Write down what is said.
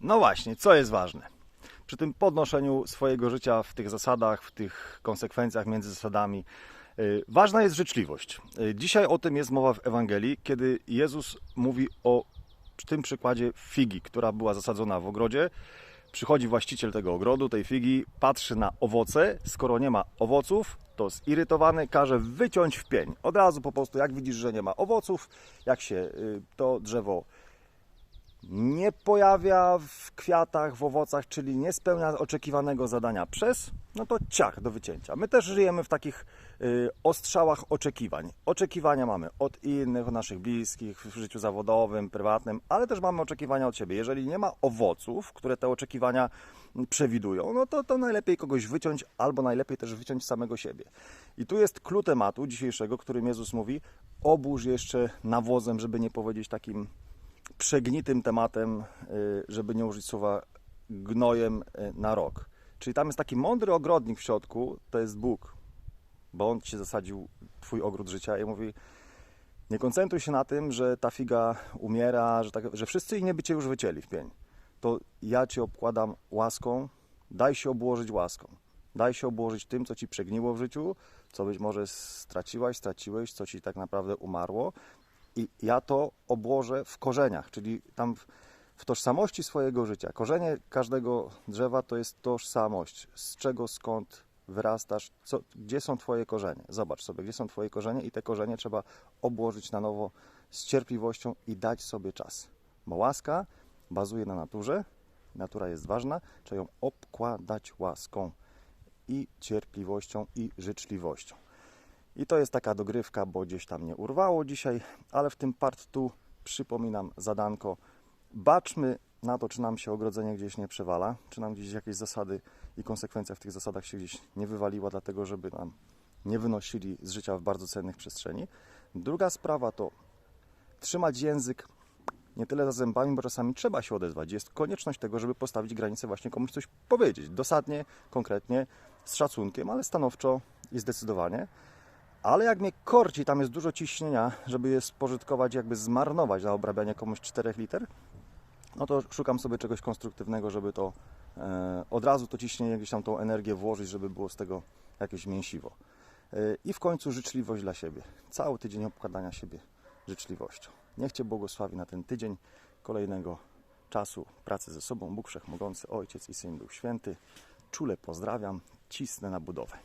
No właśnie, co jest ważne? Przy tym podnoszeniu swojego życia w tych zasadach, w tych konsekwencjach między zasadami, yy, ważna jest życzliwość. Yy, Dzisiaj o tym jest mowa w Ewangelii, kiedy Jezus mówi o tym przykładzie figi, która była zasadzona w ogrodzie. Przychodzi właściciel tego ogrodu, tej figi, patrzy na owoce. Skoro nie ma owoców, to zirytowany każe wyciąć w pień. Od razu po prostu, jak widzisz, że nie ma owoców, jak się y, to drzewo nie pojawia w kwiatach, w owocach, czyli nie spełnia oczekiwanego zadania przez, no to ciach do wycięcia. My też żyjemy w takich y, ostrzałach oczekiwań. Oczekiwania mamy od innych, od naszych bliskich, w życiu zawodowym, prywatnym, ale też mamy oczekiwania od siebie. Jeżeli nie ma owoców, które te oczekiwania przewidują, no to, to najlepiej kogoś wyciąć, albo najlepiej też wyciąć samego siebie. I tu jest klucz tematu dzisiejszego, którym Jezus mówi, obórz jeszcze nawozem, żeby nie powiedzieć takim przegnitym tematem, y, żeby nie użyć słowa gnojem y, na rok. Czyli tam jest taki mądry ogrodnik w środku, to jest Bóg, bo On ci zasadził Twój ogród życia i mówi, nie koncentruj się na tym, że ta figa umiera, że, tak, że wszyscy inni by Cię już wycięli w pień. To ja Cię obkładam łaską, daj się obłożyć łaską. Daj się obłożyć tym, co Ci przegniło w życiu, co być może straciłaś, straciłeś, co Ci tak naprawdę umarło. I ja to obłożę w korzeniach, czyli tam w, w tożsamości swojego życia. Korzenie każdego drzewa to jest tożsamość. Z czego, skąd wyrastasz, co, gdzie są Twoje korzenie. Zobacz sobie, gdzie są Twoje korzenie i te korzenie trzeba obłożyć na nowo z cierpliwością i dać sobie czas. Bo łaska bazuje na naturze, natura jest ważna, trzeba ją obkładać łaską i cierpliwością i życzliwością. I to jest taka dogrywka, bo gdzieś tam nie urwało dzisiaj, ale w tym part tu przypominam zadanko. Baczmy na to, czy nam się ogrodzenie gdzieś nie przewala, czy nam gdzieś jakieś zasady i konsekwencja w tych zasadach się gdzieś nie wywaliła, dlatego żeby nam nie wynosili z życia w bardzo cennych przestrzeni. Druga sprawa to trzymać język nie tyle za zębami, bo czasami trzeba się odezwać. Jest konieczność tego, żeby postawić granicę, właśnie komuś coś powiedzieć. Dosadnie, konkretnie, z szacunkiem, ale stanowczo i zdecydowanie. Ale jak mnie korci, tam jest dużo ciśnienia, żeby je spożytkować, jakby zmarnować na obrabianie komuś 4 liter, no to szukam sobie czegoś konstruktywnego, żeby to e, od razu to ciśnienie, gdzieś tam tą energię włożyć, żeby było z tego jakieś mięsiwo. E, I w końcu życzliwość dla siebie. Cały tydzień obkładania siebie życzliwością. Niech Cię błogosławi na ten tydzień kolejnego czasu pracy ze sobą. Bóg Wszechmogący, Ojciec i Syn Duch Święty. Czule pozdrawiam, cisnę na budowę.